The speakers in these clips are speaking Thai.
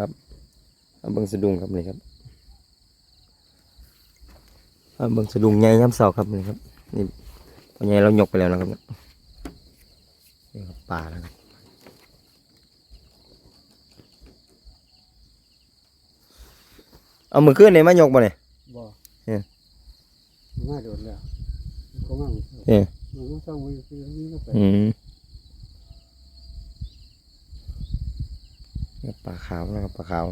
ครับเอาเบิ่งสะดุ้งครับนี่ครับเอาเบิ่งสะดุ้งใหญ่ย้ำเสาครับนี่ครับนี่พอใหญ่เรายกไปแล้วนะครับเนี่ยนี่ครับป่านะครับเอามือขึ้นเนี่ยมายกมาเนี่ยบ่เอ๊ะมาโดนแล้วก็มาเอ๊ะมันก็ต้องมันคือนี่ก็ไปอืมนี่ปลา ขาวนะครับปลาขาว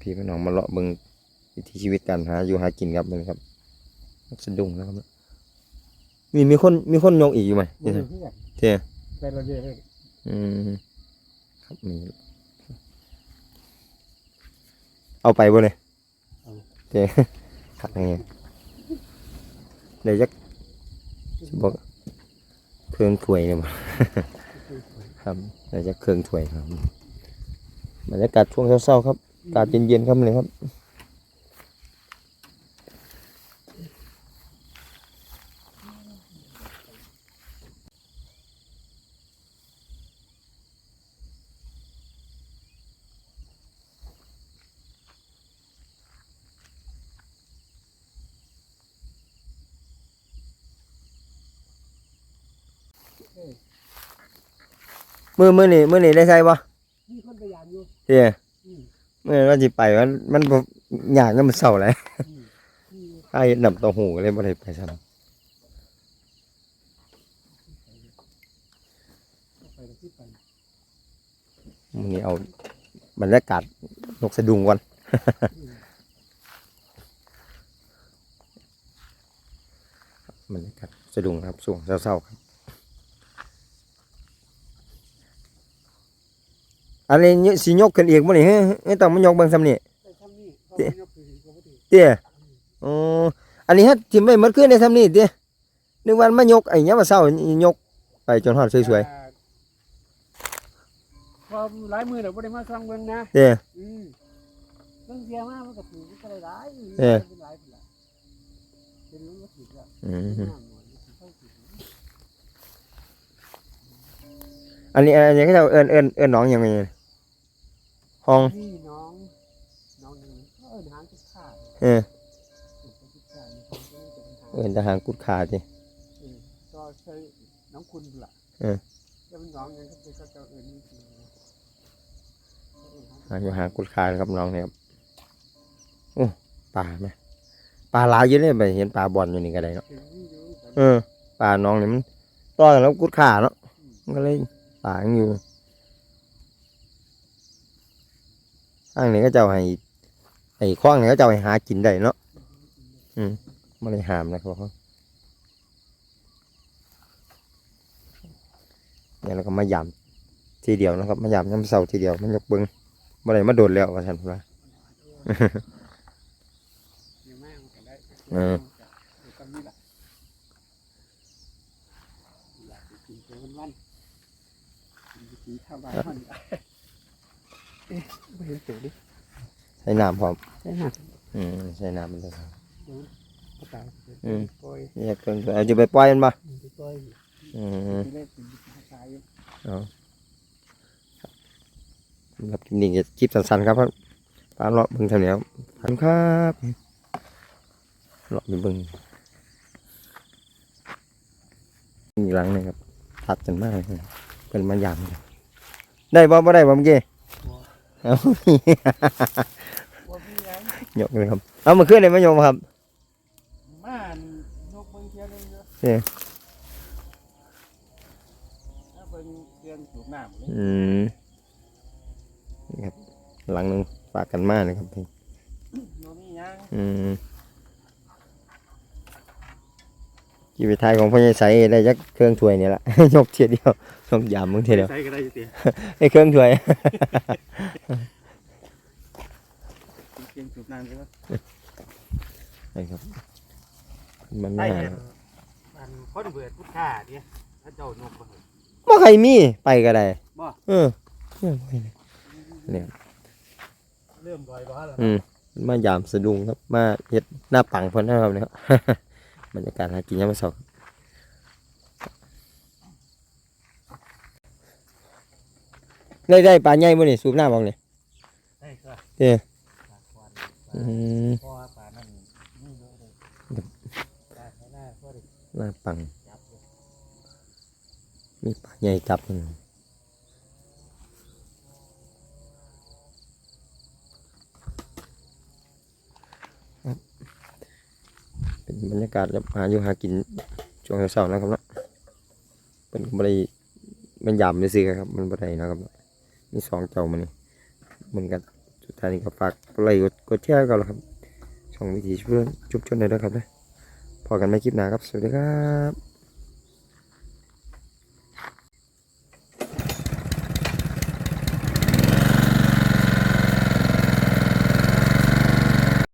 พี่พี่น้องมาเลาะเบิ่งวิถีชีวิตการหาอยู่หากินครับมันครับสะดุ้งนะครับมีมีคนมีคนยกอีกอยู่ไหมมันี่นนะคือกันเท่ไปเราเดียวเลยอืมครับมีเอาไปบ่เนี่ยเท่ขัดยังไงเดี๋ยวจะบอกเครื่องถ้วยเนี่ยบ่ ครับเดี๋ยวจะเครื่องถ้วยครับบรรยากาศช่วงเช้าๆครับอากาศเย็นๆครับเลยครับมื อมือนี่มือนี่ได้ใช่ปะมีคนพยายามอยู่เท่อืมเมื่อเราจะไปมันมันบ่อยากแล้วมันเศร้าเลยอืมอืมไอ้ดำเต่อหูเลยบ่ได้ไปซ้ก็ไปที่ไปำมื้อนี้เอาบรรยากาศนกสะดุ้งก่อน บรรยากาศสะดุ้งครับช่วงเศร้าๆครับ อันนี้ยสิยกขึ้นอีกบ่นี่เฮ้ยเฮ้ยต้องมายกเบิ่งซ้ำนี่ไปทำนี่เขาไม่ยกคือเขาไม่ถือเตี้ยอ๋ออันนี้ฮะทิ่มไว้หมดคืนได้ซ้ำนี่เตี้ยนึกว่ามายกไอ้เนี้ยามมาเศร้ายกไปจนฮอดสวยพอหลายมือเดี๋ยวไม่ได้มาสั่งเบิ่งนะๆเตี้ยอืมเรื่องเสียมากมันก็ถือมันก็ได้หลายเออเป็นหลายเป็นหลายเป็นมันก็ถือแล้วอืมน้ำหน่อยมันถือเข้าถืออันนี้อันนี้ก็จะเอิ้นเอิ้นเอิ้นน้องยังไง ห้องนี่น้องน้องหนึ่งเออหางทุกข้าเออทุกข้านี่เขาก็จะเป็นหางเอิ้นทหารกุดขาติเออก็ใช้น้องคุณล่ะเออจะเป็นน้องยังก็เป็นก็จะเอิญนี่จริงๆนะเออหางหาอยู่หากุดขาครับน้องเนี่ยครับโอ้ปลาไหมปลาหลายเยอะเลยไปเห็นปลาบอลอยู่นี่ก็ได้เนาะถึงนี่อยู่แต่เออปลาน้องนี่มันต่อกันแล้วกุดขาเนาะมันก็เลยปลายังอยู่ อันนี้ก็จะเอาให้ไอ้ข้องนี่ก็จะเอาให้หากินได้เนาะอืมไม่ได้หามนะครับเขาเนี่ยเราก็มายำทีเดียวนะครับ มายำน้ำเสาทีเดียวมันยกเบิ้งเมื่อไรมาโดดแล้วว่าฉันว่าเดี๋ยวแม่มันก็ได้เออเดี๋ยวก็มีละอยากไปกินเจ้าวันๆกินไปกิ เอ๊ะไม่เห็นตัวดิใช้น้ำพร้อมใช่ไหมอืมใช้น้ำมันเลยครับ กระต่ายอืม ปล่อยนี่เครื่องเอาจะไปปล่อยมันปะไปปล่อยอืมทีแรกเป็นกระต่ายอยู่สำหรับคลิปนี้ก็คลิปสั้นๆครับปลาเลาะเบึงเท่านี้ครับขอบคุณครับเลาะไปเบึงอีกหลังหนึงครับ ตัดกันมากเลยเป็นมายำเลยได้บ่บ่ได้บ่เมื่อกี้ เอาว่าพี่ยังยกเลยครับ เอามาขึ้นเลยมายมครับม่านนกเบิ่งเทียนเลยเนอะเอ๊ะถ้าเบิ่งเทียนสูบน้ำเลยอืมนี่ครับ หลังหนึงฝากกันมากเลยครับพี่โนมียังอืม กีวิทายของพ่อใหญ่ใสได้จักเครื่องถ้วยนี่ละ ยกเทียเดียวยกยามมึงเทียเดียวใส่ก็ได้อยู่เตี้ยไอ้เครื่องถ้วยเทียนสูบน้ำใช่ไหมนี่ครับ มันได้น่าเห็นมันคนเบื่อพุทธาเนี่ยถ้าเจ้านกมาบ่ใครมีไปก็ได้บ่เออเออไปเลยเนี่ยเริ่มลอยบ้าแล้วอืมมายามสะดุ้งครับ มาเฮ็ดหน้าปังเพิ่นนะครับเนี่ย บรรยากาศหากินยามมื้อเช้าได้ได้ปลาใหญ่บ่นี่สูบน้ำบ่นี่ได้ก็เด้อปลาควันอืมเพราะว่าปลานั่นนี่เยอะเลยปลาไม่น่าก็ได้หน้าปังจับเลยมีปลาใหญ่จับมันครับเป็น บรรยากาศแบบหาอยู่หากินช่วงเช้าๆนะครับเนาะเป็นบริมันยำเลยสิครับ มันบรินะครับมีสองเจ้ามันนี่เหมือนกันสุดท้ายนี้ก็ฝากกดไลค์กดแชร์กันแล้วครับช่องวิถีเพื่อนจุบชนเลยนะครับนะพอกันไม่คลิปหน้าครับ สวัสดีครับ